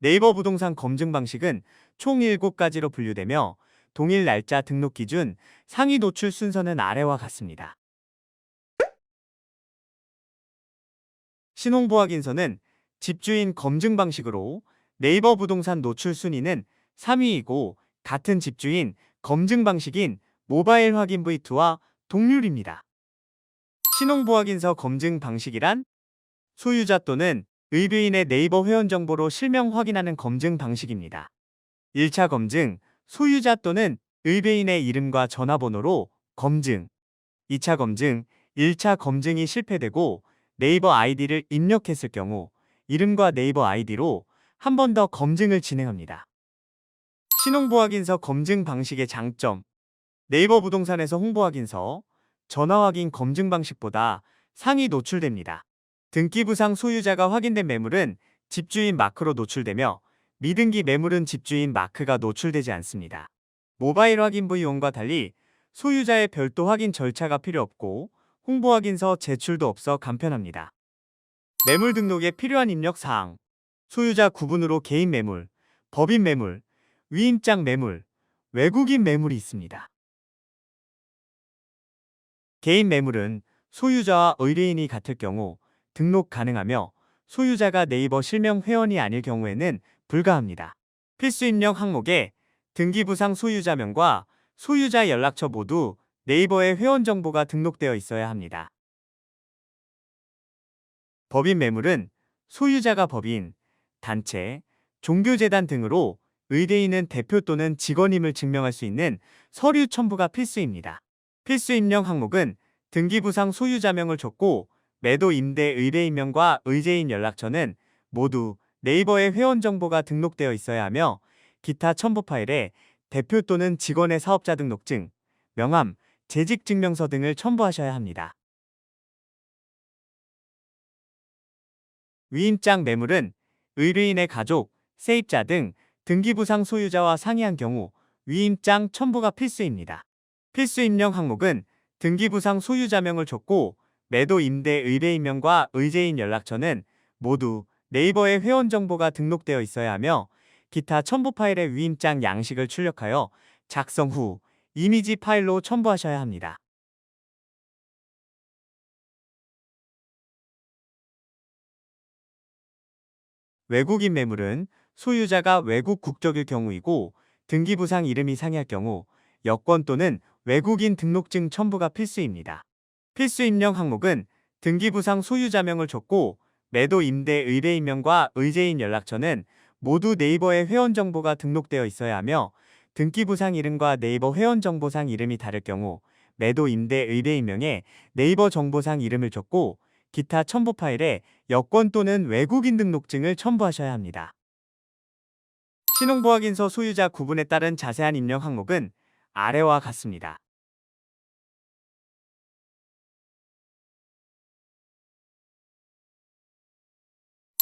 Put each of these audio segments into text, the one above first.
네이버 부동산 검증 방식은 총 7가지로 분류되며 동일 날짜 등록 기준, 상위 노출 순서는 아래와 같습니다. 신홍보확인서는 집주인 검증 방식으로 네이버 부동산 노출 순위는 3위이고 같은 집주인 검증 방식인 모바일 확인 V2와 동률입니다. 신홍보확인서 검증 방식이란 소유자 또는 의뢰인의 네이버 회원 정보로 실명 확인하는 검증 방식입니다. 1차 검증, 소유자 또는 의뢰인의 이름과 전화번호로 검증. 2차 검증, 1차 검증이 실패되고 네이버 아이디를 입력했을 경우 이름과 네이버 아이디로 한 번 더 검증을 진행합니다. 신용보확인서 검증 방식의 장점 네이버 부동산에서 홍보확인서, 전화확인 검증 방식보다 상위 노출됩니다. 등기 부상 소유자가 확인된 매물은 집주인 마크로 노출되며 미등기 매물은 집주인 마크가 노출되지 않습니다. 모바일 확인 V1과 달리 소유자의 별도 확인 절차가 필요 없고 홍보 확인서 제출도 없어 간편합니다. 매물 등록에 필요한 입력 사항 소유자 구분으로 개인 매물, 법인 매물, 위임장 매물, 외국인 매물이 있습니다. 개인 매물은 소유자와 의뢰인이 같을 경우 등록 가능하며 소유자가 네이버 실명 회원이 아닐 경우에는 불가합니다. 필수 입력 항목에 등기부상 소유자명과 소유자 연락처 모두 네이버의 회원 정보가 등록되어 있어야 합니다. 법인 매물은 소유자가 법인, 단체, 종교재단 등으로 의뢰인은 대표 또는 직원임을 증명할 수 있는 서류 첨부가 필수입니다. 필수 입력 항목은 등기부상 소유자명을 줬고 매도 임대 의뢰인명과 의제인 연락처는 모두 네이버의 회원 정보가 등록되어 있어야 하며 기타 첨부 파일에 대표 또는 직원의 사업자 등록증, 명함, 재직 증명서 등을 첨부하셔야 합니다. 위임장 매물은 의뢰인의 가족, 세입자 등 등기부상 소유자와 상의한 경우 위임장 첨부가 필수입니다. 필수 입력 항목은 등기부상 소유자명을 줬고 매도 임대 의뢰인명과 의제인 연락처는 모두 네이버의 회원 정보가 등록되어 있어야 하며 기타 첨부 파일의 위임장 양식을 출력하여 작성 후 이미지 파일로 첨부하셔야 합니다. 외국인 매물은 소유자가 외국 국적일 경우이고 등기부상 이름이 상이할 경우 여권 또는 외국인 등록증 첨부가 필수입니다. 필수 입력 항목은 등기부상 소유자명을 줬고 매도 임대 의뢰인명과 의제인 연락처는 모두 네이버의 회원 정보가 등록되어 있어야 하며 등기부상 이름과 네이버 회원 정보상 이름이 다를 경우 매도 임대 의뢰인명에 네이버 정보상 이름을 줬고 기타 첨부 파일에 여권 또는 외국인 등록증을 첨부하셔야 합니다. 신용보확인서 소유자 구분에 따른 자세한 입력 항목은 아래와 같습니다.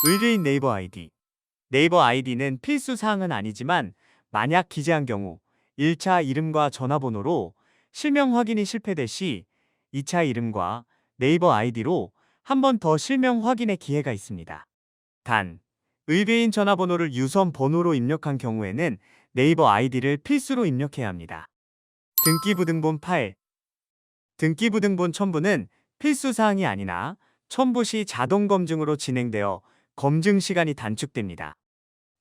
의뢰인 네이버 아이디 네이버 아이디는 필수 사항은 아니지만 만약 기재한 경우 1차 이름과 전화번호로 실명 확인이 실패될 시 2차 이름과 네이버 아이디로 한 번 더 실명 확인의 기회가 있습니다. 단, 의뢰인 전화번호를 유선 번호로 입력한 경우에는 네이버 아이디를 필수로 입력해야 합니다. 등기부등본 파일 등기부등본 첨부는 필수 사항이 아니나 첨부 시 자동 검증으로 진행되어 검증 시간이 단축됩니다.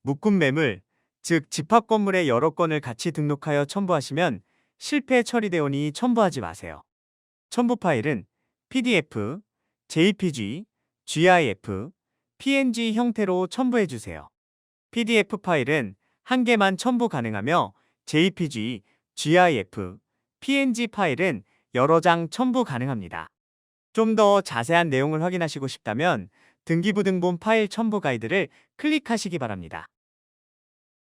묶음 매물, 즉 집합 건물의 여러 건을 같이 등록하여 첨부하시면 실패 처리되오니 첨부하지 마세요. 첨부 파일은 PDF, JPG, GIF, PNG 형태로 첨부해 주세요. PDF 파일은 한 개만 첨부 가능하며 JPG, GIF, PNG 파일은 여러 장 첨부 가능합니다. 좀 더 자세한 내용을 확인하시고 싶다면 등기부등본 파일 첨부 가이드를 클릭하시기 바랍니다.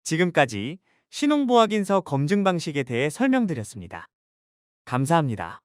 지금까지 신용보확인서 검증 방식에 대해 설명드렸습니다. 감사합니다.